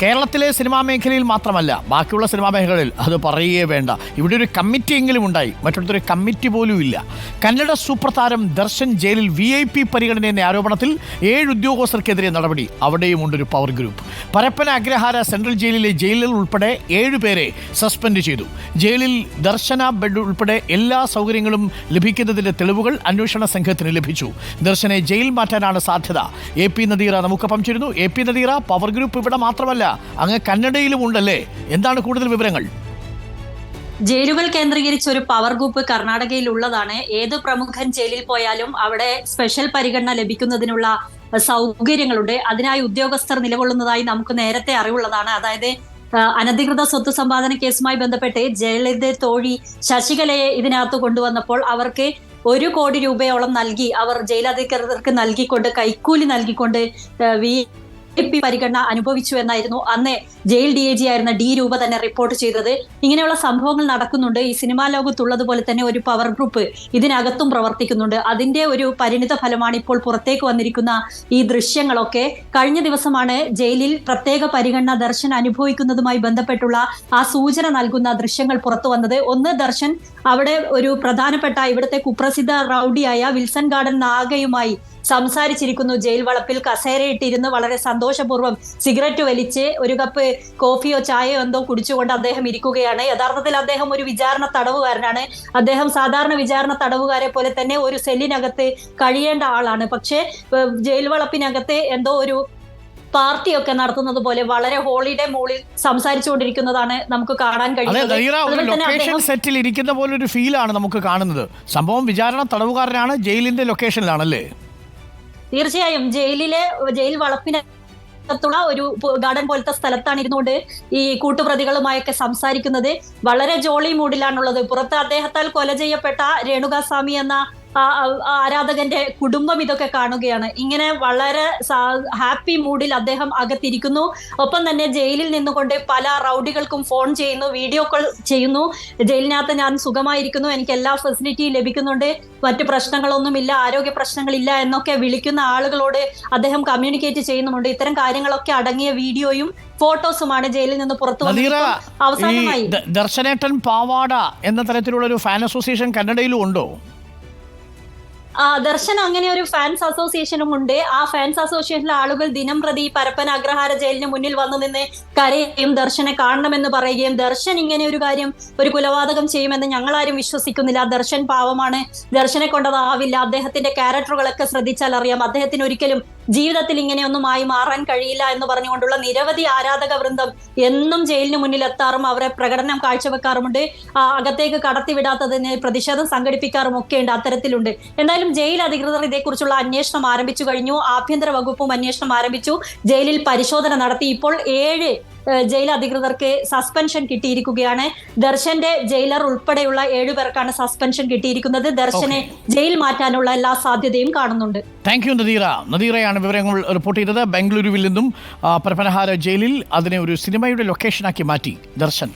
കേരളത്തിലെ സിനിമാ മേഖലയിൽ മാത്രമല്ല ബാക്കിയുള്ള സിനിമാ മേഖലകളിൽ അത് പറയുകയേ വേണ്ട. ഇവിടെ ഒരു കമ്മിറ്റിയെങ്കിലും ഉണ്ടായി. മറ്റൊരു കമ്മിറ്റി പോലും ഇല്ല. കന്നഡ സൂപ്പർ താരം ദർശൻ ജയിലിൽ വി ഐ പി പരിഗണന എന്ന ആരോപണത്തിൽ ഏഴ് ഉദ്യോഗസ്ഥർക്കെതിരെ നടപടി. അവിടെയും ഉണ്ടൊരു power group Parappana Agrahara central ജയിലിലെ ജയിലിൽ ഉൾപ്പെടെ ഏഴ് പേരെ സസ്പെൻഡ് ചെയ്തു. ജയിലിൽ ദർശന ബെഡ് ഉൾപ്പെടെ എല്ലാ സൗകര്യങ്ങളും ലഭിക്കുന്നതിന്റെ തെളിവുകൾ അന്വേഷണ സംഘത്തിന് ലഭിച്ചു. ദർശനെ ജയിൽ മാറ്റാനാണ് സാധ്യത. എ പി നദീറ നമുക്കൊപ്പം ചേരുന്നു. A P Nadeera power group ഇവിടെ മാത്രമല്ല അങ്ങ് കന്നഡയിലും ഉണ്ടല്ലേ? എന്താണ് കൂടുതൽ വിവരങ്ങൾ? ജയിലുകൾ കേന്ദ്രീകരിച്ച ഒരു പവർ ഗ്രൂപ്പ് കർണാടകയിൽ ഉള്ളതാണ്. ഏത് പ്രമുഖൻ ജയിലിൽ പോയാലും അവിടെ സ്പെഷ്യൽ പരിഗണന ലഭിക്കുന്നതിനുള്ള സൗകര്യങ്ങളുണ്ട്. അതിനായി ഉദ്യോഗസ്ഥർ നിലകൊള്ളുന്നതായി നമുക്ക് നേരത്തെ അറിവുള്ളതാണ്. അതായത് അനധികൃത സ്വത്ത് സമ്പാദന കേസുമായി ബന്ധപ്പെട്ട് ജയലളിത തോഴി ശശികലയെ ഇതിനകത്ത് കൊണ്ടുവന്നപ്പോൾ അവർക്ക് ഒരു കോടി രൂപയോളം നൽകി അവർ ജയിലധികൃതർക്ക് നൽകിക്കൊണ്ട് കൈക്കൂലി നൽകിക്കൊണ്ട് വി പി പരിഗണന അനുഭവിച്ചു എന്നായിരുന്നു അന്ന് ജയിൽ ഡി എ ജി ആയിരുന്ന ഡി രൂപ തന്നെ റിപ്പോർട്ട് ചെയ്തത്. ഇങ്ങനെയുള്ള സംഭവങ്ങൾ നടക്കുന്നുണ്ട്. ഈ സിനിമാ ലോകത്തുള്ളതുപോലെ തന്നെ ഒരു പവർ ഗ്രൂപ്പ് ഇതിനകത്തും പ്രവർത്തിക്കുന്നുണ്ട്. അതിന്റെ ഒരു പരിണിത ഫലമാണ് ഇപ്പോൾ പുറത്തേക്ക് വന്നിരിക്കുന്ന ഈ ദൃശ്യങ്ങളൊക്കെ. കഴിഞ്ഞ ദിവസമാണ് ജയിലിൽ പ്രത്യേക പരിഗണന ദർശൻ അനുഭവിക്കുന്നതുമായി ബന്ധപ്പെട്ടുള്ള ആ സൂചന നൽകുന്ന ദൃശ്യങ്ങൾ പുറത്തു വന്നത്. ഒന്ന് ദർശൻ അവിടെ ഒരു പ്രധാനപ്പെട്ട ഇവിടുത്തെ കുപ്രസിദ്ധ റൌഡിയായ വിൽസൺ ഗാർഡൻ നാഗയുമായി സംസാരിച്ചിരിക്കുന്നു. ജയിൽ വളപ്പിൽ കസേരയിട്ടിരുന്ന് വളരെ സന്തോഷപൂർവം സിഗരറ്റ് വലിച്ച് ഒരു കപ്പ് കോഫിയോ ചായയോ എന്തോ കുടിച്ചുകൊണ്ട് അദ്ദേഹം ഇരിക്കുകയാണ്. യഥാർത്ഥത്തിൽ അദ്ദേഹം ഒരു വിചാരണ തടവുകാരനാണ്. അദ്ദേഹം സാധാരണ വിചാരണ തടവുകാരെ പോലെ തന്നെ ഒരു സെല്ലിനകത്ത് കഴിയേണ്ട ആളാണ്. പക്ഷേ ജയിൽ വളപ്പിനകത്ത് എന്തോ ഒരു പാർട്ടിയൊക്കെ നടത്തുന്നത് പോലെ വളരെ ഹോളിഡേ മോളിൽ സംസാരിച്ചുകൊണ്ടിരിക്കുന്നതാണ് നമുക്ക് കാണാൻ കഴിയുന്നത്. സെറ്റിൽ ഇരിക്കുന്ന പോലെ ഒരു ഫീലാണ് നമുക്ക് കാണുന്നത്. സംഭവം വിചാരണ തടവുകാരനാണ് ജയിലിന്റെ ലൊക്കേഷനിലാണല്ലേ തീർച്ചയായും ജയിലിലെ ജയിൽ വളപ്പിനകത്തുള്ള ഒരു ഗാർഡൻ പോലത്തെ സ്ഥലത്താണ് ഇരുന്നുകൊണ്ട് ഈ കൂട്ടുപ്രതികളുമായൊക്കെ സംസാരിക്കുന്നത്. വളരെ ജോളി മൂഡിലാണുള്ളത് പുറത്ത് അദ്ദേഹത്താൽ കൊല ചെയ്യപ്പെട്ട രേണുകാസ്വാമി എന്ന ആരാധകന്റെ കുടുംബം ഇതൊക്കെ കാണുകയാണ്. ഇങ്ങനെ വളരെ ഹാപ്പി മൂഡിൽ അദ്ദേഹം അകത്തിരിക്കുന്നു. ഒപ്പം തന്നെ ജയിലിൽ നിന്നുകൊണ്ട് പല റൗഡികൾക്കും ഫോൺ ചെയ്യുന്നു വീഡിയോ കോൾ ചെയ്യുന്നു. ജയിലിനകത്ത് ഞാൻ സുഖമായിരിക്കുന്നു എനിക്ക് എല്ലാ ഫെസിലിറ്റിയും ലഭിക്കുന്നുണ്ട്. മറ്റു പ്രശ്നങ്ങളൊന്നുമില്ല ആരോഗ്യ പ്രശ്നങ്ങളില്ല എന്നൊക്കെ വിളിക്കുന്ന ആളുകളോട് അദ്ദേഹം കമ്മ്യൂണിക്കേറ്റ് ചെയ്യുന്നുമുണ്ട്. ഇത്തരം കാര്യങ്ങളൊക്കെ അടങ്ങിയ വീഡിയോയും ഫോട്ടോസുമാണ് ജയിലിൽ നിന്ന് പുറത്തു അവസാനമായി ദർശനേട്ടൻ പാവാട എന്ന തരത്തിലുള്ള ഒരു ഫാൻ അസോസിയേഷൻ കന്നഡയിലും ഉണ്ടോ? ദർശൻ അങ്ങനെ ഒരു ഫാൻസ് അസോസിയേഷനും ഉണ്ട്. ആ ഫാൻസ് അസോസിയേഷനിലെ ആളുകൾ ദിനം പ്രതി പരപ്പൻ അഗ്രഹാര ജയിലിന് മുന്നിൽ വന്നു നിന്ന് കരയുകയും ദർശനെ കാണണമെന്ന് പറയുകയും ദർശൻ ഇങ്ങനെ ഒരു കാര്യം ഒരു കുലപാതകം ചെയ്യുമെന്ന് ഞങ്ങളാരും വിശ്വസിക്കുന്നില്ല. ദർശൻ പാവമാണ്. ദർശനെ കൊണ്ടതാവില്ല. അദ്ദേഹത്തിന്റെ ക്യാരക്ടറുകളൊക്കെ ശ്രദ്ധിച്ചാൽ അറിയാം. അദ്ദേഹത്തിന് ഒരിക്കലും ജീവിതത്തിൽ ഇങ്ങനെയൊന്നും ആയി മാറാൻ കഴിയില്ല എന്ന് പറഞ്ഞുകൊണ്ടുള്ള നിരവധി ആരാധക വൃന്ദം എന്നും ജയിലിന് മുന്നിൽ എത്താറും അവരെ പ്രകടനം കാഴ്ചവെക്കാറുമുണ്ട്. അകത്തേക്ക് കടത്തിവിടാത്തതിന് പ്രതിഷേധം സംഘടിപ്പിക്കാറും ഒക്കെ ഉണ്ട് അത്തരത്തിലുണ്ട്. എന്തായാലും ജയിൽ അധികൃതർ ഇതേക്കുറിച്ചുള്ള അന്വേഷണം ആരംഭിച്ചു കഴിഞ്ഞു. ആഭ്യന്തര വകുപ്പും അന്വേഷണം ആരംഭിച്ചു. ജയിലിൽ പരിശോധന നടത്തി. ഇപ്പോൾ ഏഴ് ജയിൽ അധികൃതർക്ക് സസ്പെൻഷൻ കിട്ടിയിരിക്കുകയാണ്. ദർശന്റെ ജയിലർ ഉൾപ്പെടെയുള്ള ഏഴു പേർക്കാണ് സസ്പെൻഷൻ കിട്ടിയിരിക്കുന്നത്. ദർശനെ ജയിൽ മാറ്റാനുള്ള എല്ലാ സാധ്യതയും കാണുന്നുണ്ട്. Thank you Nadeera. നദീറയാണ് വിവരങ്ങൾ റിപ്പോർട്ട് ചെയ്തത്. ബംഗളൂരുവിൽ നിന്നും പരപ്പനഹാര ജയിലിൽ അതിനെ ഒരു സിനിമയുടെ ലൊക്കേഷനാക്കി മാറ്റി ദർശൻ.